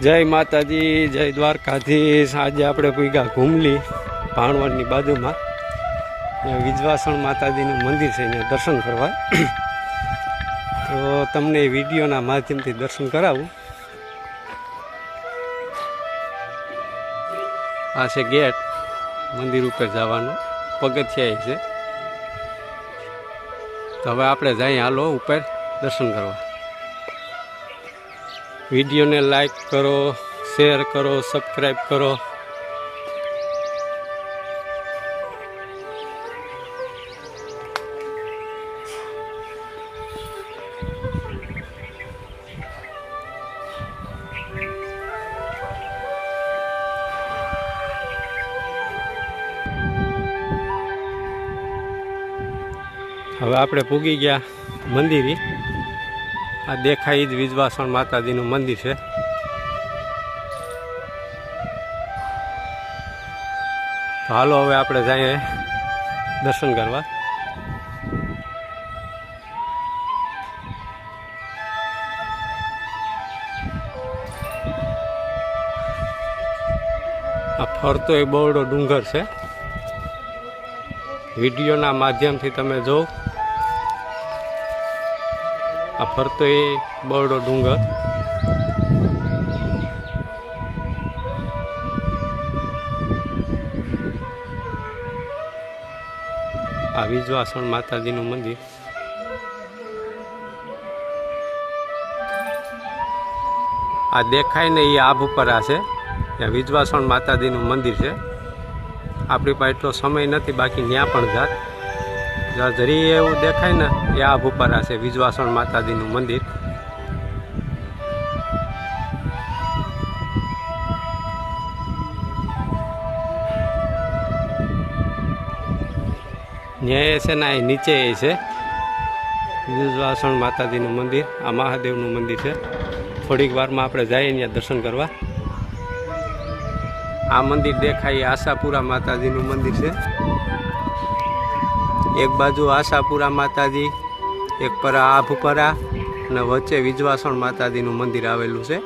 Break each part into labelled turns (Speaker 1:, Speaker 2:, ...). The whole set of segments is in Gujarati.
Speaker 1: જય માતાજી, જય દ્વારકાધીશ. આજે આપણે પૂગ્યા ઘૂમલી ભાણવડની બાજુમાં વિજવાસણ માતાજીનું મંદિર છે, અહીંયા દર્શન કરવા. તો તમને વિડીયોના માધ્યમથી દર્શન કરાવું. આ છે ગેટ, મંદિર ઉપર જવાનો. પગથિયા છે. તો હવે આપણે જઈએ હાલો ઉપર દર્શન કરવા. વિડીયોને લાઈક કરો શેર કરો સબસ્ક્રાઈબ કરો. હવે આપણે પૂગી ગયા મંદિરે. આ દેખાય જ વિજવાસણ માતાજીનું મંદિર છે. હાલો હવે આપણે જઈએ દર્શન કરવા. આ ફરતો એ બહોળો ડુંગર છે. વિડીયોના માધ્યમથી તમે જો આ ફરતો એ બરડો ડુંગર. આ વિજવાસણ માતાજીનું મંદિર. આ દેખાય ને એ આભ ઉપર આ છે. ત્યાં વિજવાસણ માતાજીનું મંદિર છે. આપણી પાસે એટલો સમય નથી, બાકી ત્યાં પણ જાત. જ્યાં જરી એવું દેખાય ને, એ આ છે, વિજવાસણ માતાજીનું મંદિર. ન્યાય છે ને નીચે એ છે. વિજવાસણ માતાજીનું મંદિર, આ મહાદેવનું મંદિર છે. થોડીક વારમાં આપણે જઈએ ત્યાં દર્શન કરવા. આ મંદિર દેખાય આશાપુરા માતાજીનું મંદિર છે. એક બાજુ આશાપુરા માતાજી, એક પર આભપરા અને વચ્ચે વિજવાસણ માતાજીનું મંદિર આવેલું છે.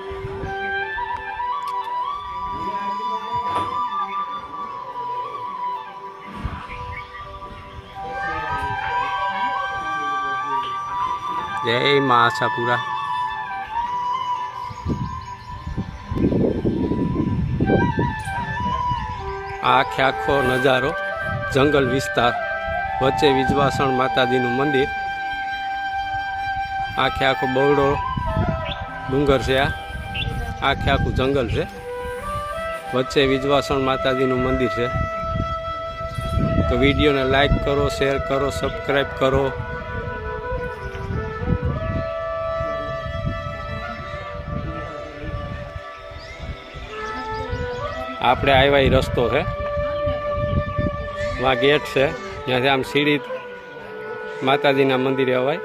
Speaker 1: જય મા આશાપુરા. આખે આખો નજારો જંગલ વિસ્તાર. વચ્ચે વિજવાસણ માતાજીનું મંદિર. આખે આખો બવડો ડુંગર છે આ. આખે આખું જંગલ છે. વચ્ચે વિજવાસણ માતાજીનું મંદિર છે. તો વિડીયોને લાઈક કરો, શેર કરો સબસ્ક્રાઈબ કરો. આપણે આવ્યા એ રસ્તો છે. વા ગેટ છે. ત્યાંથી આમ સીડી માતાજીના મંદિરે અવાય.